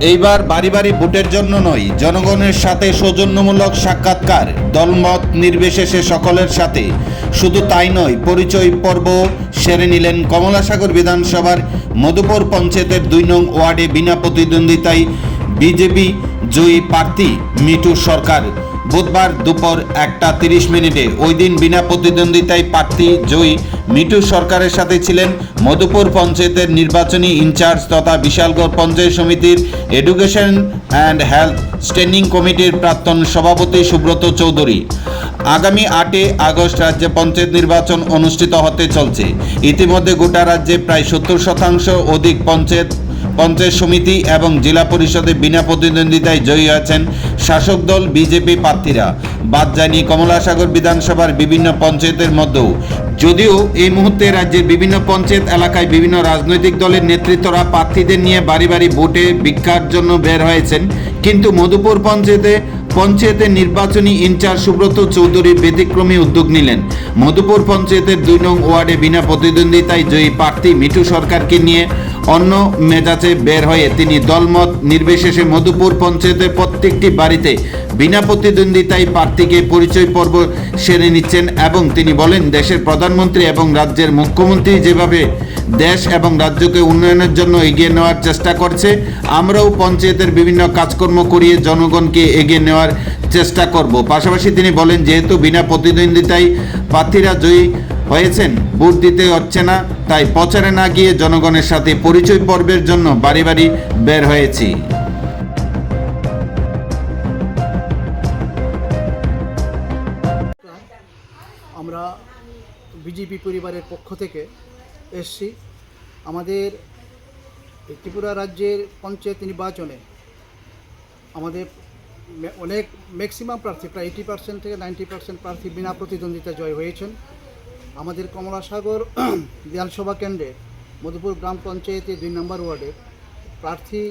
এইবার বাড়ি বাড়ি ভোটের জন্য নয়, জনগণের সাথে সৌজন্যমূলক সাক্ষাৎকার, দলমত নির্বিশেষে সকলের সাথে। শুধু তাই নয়, পরিচয় পর্ব সেরে নিলেন কমলাসাগর বিধানসভার মধুপুর পঞ্চায়েতের দুই নং ওয়ার্ডে বিনা প্রতিদ্বন্দ্বিতায় বিজেপি জয়ী প্রার্থী মিটু সরকার। বুধবার দুপুর একটা তিরিশ মিনিটে ওই দিন বিনা প্রতিদ্বন্দ্বিতায় প্রার্থী জয়ী মিটু সরকারের সাথে ছিলেন মধুপুর পঞ্চায়েতের নির্বাচনী ইনচার্জ তথা বিশালগড় পঞ্চায়েত সমিতির এডুকেশন অ্যান্ড হেলথ স্ট্যান্ডিং কমিটির প্রাক্তন সভাপতি সুব্রত চৌধুরী। আগামী আটই আগস্ট রাজ্যে পঞ্চায়েত নির্বাচন অনুষ্ঠিত হতে চলছে। ইতিমধ্যে গোটা রাজ্যে প্রায় সত্তর শতাংশ অধিক পঞ্চায়েত পঞ্চায়েত সমিতি এবং জেলা পরিষদে বিনা প্রতিদ্বন্দ্বিতায় জয়ী হয়েছেন শাসক দল বিজেপি প্রার্থীরা। বাদ যায়নি কমলাসাগর বিধানসভার বিভিন্ন পঞ্চায়েতের মধ্যেও। যদিও এই মুহূর্তে রাজ্যের বিভিন্ন পঞ্চায়েত এলাকায় বিভিন্ন রাজনৈতিক দলের নেতৃত্বরা প্রার্থীদের নিয়ে বাড়ি বাড়ি ভোটে ভিক্ষার জন্য বের হয়েছেন। কিন্তু মধুপুর পঞ্চায়েতে পঞ্চায়েতের নির্বাচনী ইনচার্জ সুব্রত চৌধুরী ব্যতিক্রমী উদ্যোগ নিলেন। মধুপুর পঞ্চায়েতের দুই নং ওয়ার্ডে বিনা প্রতিদ্বন্দ্বিতায় জয়ী প্রার্থী মিঠু সরকারকে নিয়ে অন্য মেজাজে বের হয়ে তিনি দলমত নির্বিশেষে মধুপুর পঞ্চায়েতের প্রত্যেকটি বাড়িতে বিনা প্রতিদ্বন্দ্বিতায় প্রার্থীকে পরিচয় পর্ব সেরে নিচ্ছেন এবং তিনি বলেন, দেশের প্রধানমন্ত্রী এবং রাজ্যের মুখ্যমন্ত্রী যেভাবে দেশ এবং রাজ্যকে উন্নয়নের জন্য এগিয়ে নেওয়ার চেষ্টা করছে, আমরাও পঞ্চায়েতের বিভিন্ন কাজকর্ম করিয়ে জনগণকে এগিয়ে নেওয়ার চেষ্টা করব। পাশাপাশি তিনি বলেন, যেহেতু বিনা প্রতিদ্বন্দ্বিতায় প্রার্থীরা জয়ী হয়েছেন। ভোট দিতে হচ্ছে না, তাই প্রচারে না গিয়ে জনগণের সাথে পরিচয় পর্বের জন্য বাড়ি বাড়ি বের হয়েছি। আমরা বিজেপি পরিবারের পক্ষ থেকে এসছি। আমাদের ত্রিপুরা রাজ্যের পঞ্চায়েত নির্বাচনে আমাদের অনেক ম্যাক্সিমাম প্রার্থী, প্রায় এইটি পার্সেন্ট থেকে নাইনটি পার্সেন্ট প্রার্থী বিনা প্রতিদ্বন্দ্বিতা জয় হয়েছেন। আমাদের কমলাসাগর বিধানসভা কেন্দ্রে মধুপুর গ্রাম পঞ্চায়েতে দুই নম্বর ওয়ার্ডে প্রার্থী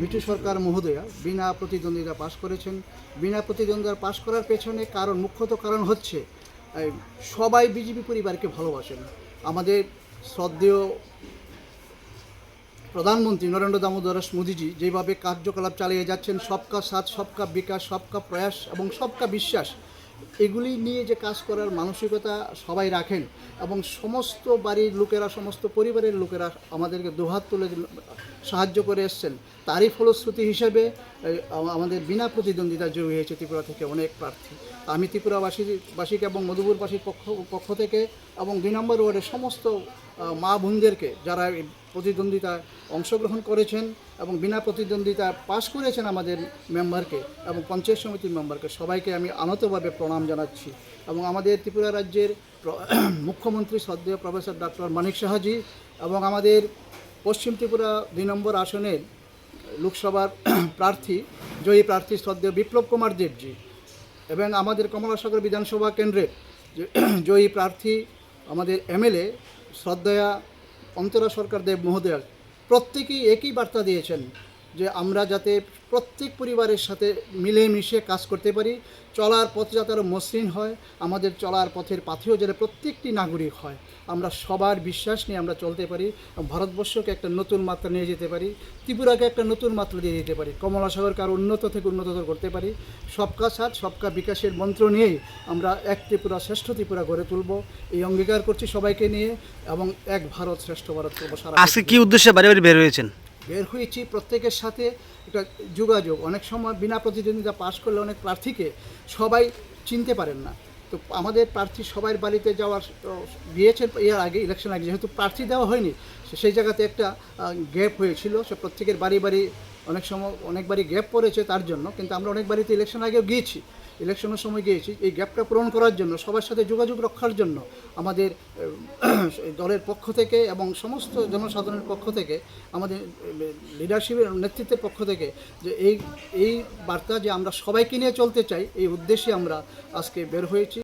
মিঠু সরকার মহোদয়া বিনা প্রতিদ্বন্দ্বিতা পাশ করেছেন। বিনা প্রতিদ্বন্দ্বিতা পাশ করার পেছনে কারণ, মুখ্যত কারণ হচ্ছে সবাই বিজেপি পরিবারকে ভালোবাসেন। আমাদের শ্রদ্ধেয় প্রধানমন্ত্রী নরেন্দ্র দামোদর দাস মোদীজি যেভাবে কার্যকলাপ চালিয়ে যাচ্ছেন, সবকা সাথ, সবকা বিকাশ, সবকা প্রয়াস এবং সবকা বিশ্বাস এগুলি নিয়ে যে কাজ করার মানসিকতা সবাই রাখেন এবং সমস্ত বাড়ির লোকেরা, সমস্ত পরিবারের লোকেরা আমাদেরকে দুহাত তুলে সাহায্য করে এসছেন। তারই ফলশ্রুতি হিসেবে আমাদের বিনা প্রতিদ্বন্দ্বিতা জয়ী হয়েছে ত্রিপুরা থেকে অনেক প্রার্থী। আমি ত্রিপুরাবাসী, বাসীকে এবং মধুপুরবাসীর পক্ষ পক্ষ থেকে এবং দুই নম্বর ওয়ার্ডের সমস্ত মা বোনদেরকে যারা প্রতিদ্বন্দ্বিতায় অংশগ্রহণ করেছেন এবং বিনা প্রতিদ্বন্দ্বিতা পাশ করেছেন আমাদের মেম্বারকে এবং পঞ্চায়েত সমিতির মেম্বারকে, সবাইকে আমি আনতভাবে প্রণাম জানাচ্ছি। এবং আমাদের ত্রিপুরা রাজ্যের মুখ্যমন্ত্রী শ্রদ্ধেয় প্রফেসর ডক্টর মানিক সাহাজি এবং আমাদের পশ্চিম ত্রিপুরা দুই নম্বর আসনের লোকসভার প্রার্থী, জয়ী প্রার্থী শ্রদ্ধেয় বিপ্লব কুমার দেবজি এবং আমাদের কমলাসাগর বিধানসভা কেন্দ্রের জয়ী প্রার্থী আমাদের এমএলএ শ্রদ্ধেয়া অন্তরা সরকার দেব মহোদয় প্রত্যেকেই একই বার্তা দিয়েছেন। যে আমরা যাতে প্রত্যেক পরিবারের সাথে মিলেমিশে কাজ করতে পারি, চলার পথ যাতে আরও মসৃণ হয়, আমাদের চলার পথের পাথেও যাতে প্রত্যেকটি নাগরিক হয়। আমরা সবার বিশ্বাস নিয়ে আমরা চলতে পারি ভারতবর্ষকে একটা নতুন মাত্রা নিয়ে যেতে পারি, ত্রিপুরাকে একটা নতুন মাত্রা দিয়ে দিতে পারি, কমলাসাগরকে আরও উন্নত থেকে উন্নততর করতে পারি। সবকা সাথ, সবকা বিকাশের মন্ত্র নিয়েই আমরা এক ত্রিপুরা শ্রেষ্ঠ ত্রিপুরা গড়ে তুলব। এই অঙ্গীকার করছি সবাইকে নিয়ে, এবং এক ভারত শ্রেষ্ঠ ভারত করব সারা আজকে কি উদ্দেশ্যে বাড়ি বাড়ি বের হয়েছেন? বের হয়েছি, প্রত্যেকের সাথে একটা যোগাযোগ। অনেক সময় বিনা প্রতিদ্বন্দ্বিতা পাশ করলে অনেক প্রার্থীকে সবাই চিনতে পারেন না। তো আমাদের প্রার্থী সবার বাড়িতে যাওয়ার গিয়েছেন এর আগে ইলেকশন আগে, যেহেতু প্রার্থী দেওয়া হয়নি সেই জায়গাতে একটা গ্যাপ হয়েছিল। সে প্রত্যেকের বাড়ি বাড়ি অনেক সময় অনেকবারই গ্যাপ পড়েছে তার জন্য, কিন্তু আমরা অনেক বাড়িতে ইলেকশন আগেও গিয়েছি। ইলেকশনের সময় গিয়েছি এই গ্যাপটা পূরণ করার জন্য, সবার সাথে যোগাযোগ রক্ষার জন্য আমাদের দলের পক্ষ থেকে এবং সমস্ত জনসাধারণের পক্ষ থেকে, আমাদের লিডারশিপের নেতৃত্বের পক্ষ থেকে যে এই এই বার্তা যে আমরা সবাইকে নিয়ে চলতে চাই, এই উদ্দেশ্যে আমরা আজকে বের হয়েছি।